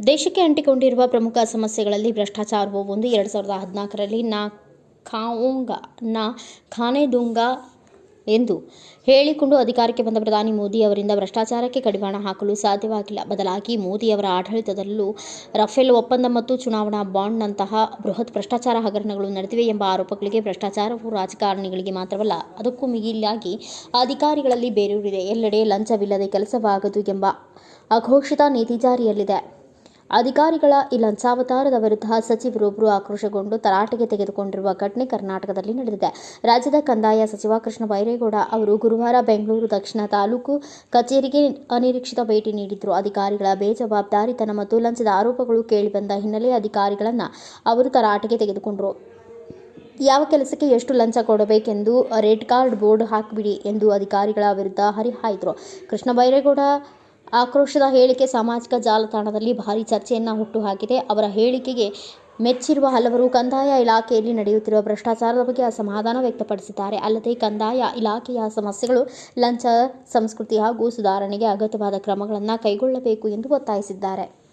ದೇಶಕ್ಕೆ ಅಂಟಿಕೊಂಡಿರುವ ಪ್ರಮುಖ ಸಮಸ್ಯೆಗಳಲ್ಲಿ ಭ್ರಷ್ಟಾಚಾರವು ಒಂದು, ಎರಡು ಸಾವಿರದ ಹದಿನಾಲ್ಕರಲ್ಲಿ ನಾ ಖಾಂಗ ನ ಖಾನೆದುಂಗ ಎಂದು ಹೇಳಿಕೊಂಡು ಅಧಿಕಾರಕ್ಕೆ ಬಂದ ಪ್ರಧಾನಿ ಮೋದಿ ಅವರಿಂದ ಭ್ರಷ್ಟಾಚಾರಕ್ಕೆ ಕಡಿವಾಣ ಹಾಕಲು ಸಾಧ್ಯವಾಗಿಲ್ಲ. ಬದಲಾಗಿ ಮೋದಿ ಅವರ ಆಡಳಿತದಲ್ಲೂ ರಫೇಲ್ ಒಪ್ಪಂದ ಮತ್ತು ಚುನಾವಣಾ ಬಾಂಡ್ನಂತಹ ಬೃಹತ್ ಭ್ರಷ್ಟಾಚಾರ ಹಗರಣಗಳು ನಡೆದಿವೆ ಎಂಬ ಆರೋಪಗಳಿಗೆ ಭ್ರಷ್ಟಾಚಾರವು ರಾಜಕಾರಣಿಗಳಿಗೆ ಮಾತ್ರವಲ್ಲ, ಅದಕ್ಕೂ ಮಿಗಿಲಾಗಿ ಅಧಿಕಾರಿಗಳಲ್ಲಿ ಬೇರೂರಿದೆ. ಎಲ್ಲೆಡೆ ಲಂಚವಿಲ್ಲದೆ ಕೆಲಸವಾಗದು ಎಂಬ ಅಘೋಷಿತ ನೀತಿ ಜಾರಿಯಲ್ಲಿದೆ. ಅಧಿಕಾರಿಗಳ ಈ ಲಂಚಾವತಾರದ ವಿರುದ್ಧ ಸಚಿವರೊಬ್ಬರು ಆಕ್ರೋಶಗೊಂಡು ತರಾಟೆಗೆ ತೆಗೆದುಕೊಂಡಿರುವ ಘಟನೆ ಕರ್ನಾಟಕದಲ್ಲಿ ನಡೆದಿದೆ. ರಾಜ್ಯದ ಕಂದಾಯ ಸಚಿವ ಕೃಷ್ಣ ಬೈರೇಗೌಡ ಅವರು ಗುರುವಾರ ಬೆಂಗಳೂರು ದಕ್ಷಿಣ ತಾಲೂಕು ಕಚೇರಿಗೆ ಅನಿರೀಕ್ಷಿತ ಭೇಟಿ ನೀಡಿದ್ರು. ಅಧಿಕಾರಿಗಳ ಬೇಜವಾಬ್ದಾರಿತನ ಮತ್ತು ಲಂಚದ ಆರೋಪಗಳು ಕೇಳಿಬಂದ ಹಿನ್ನೆಲೆ ಅಧಿಕಾರಿಗಳನ್ನು ಅವರು ತರಾಟೆಗೆ ತೆಗೆದುಕೊಂಡರು. ಯಾವ ಕೆಲಸಕ್ಕೆ ಎಷ್ಟು ಲಂಚ ಕೊಡಬೇಕೆಂದು ರೆಡ್ ಕಾರ್ಡ್ ಬೋರ್ಡ್ ಹಾಕಿಬಿಡಿ ಎಂದು ಅಧಿಕಾರಿಗಳ ವಿರುದ್ಧ ಹರಿಹಾಯ್ದರು. ಕೃಷ್ಣ ಬೈರೇಗೌಡ ಆಕ್ರೋಶದ ಹೇಳಿಕೆ ಸಾಮಾಜಿಕ ಜಾಲತಾಣದಲ್ಲಿ ಭಾರೀ ಚರ್ಚೆಯನ್ನು ಹುಟ್ಟುಹಾಕಿದೆ. ಅವರ ಹೇಳಿಕೆಗೆ ಮೆಚ್ಚಿರುವ ಹಲವರು ಕಂದಾಯ ಇಲಾಖೆಯಲ್ಲಿ ನಡೆಯುತ್ತಿರುವ ಭ್ರಷ್ಟಾಚಾರದ ಬಗ್ಗೆ ಅಸಮಾಧಾನ ವ್ಯಕ್ತಪಡಿಸಿದ್ದಾರೆ. ಅಲ್ಲದೆ ಕಂದಾಯ ಇಲಾಖೆಯ ಸಮಸ್ಯೆಗಳು, ಲಂಚ, ಸಂಸ್ಕೃತಿ ಹಾಗೂ ಸುಧಾರಣೆಗೆ ಅಗತ್ಯವಾದ ಕ್ರಮಗಳನ್ನು ಕೈಗೊಳ್ಳಬೇಕು ಎಂದು ಒತ್ತಾಯಿಸಿದ್ದಾರೆ.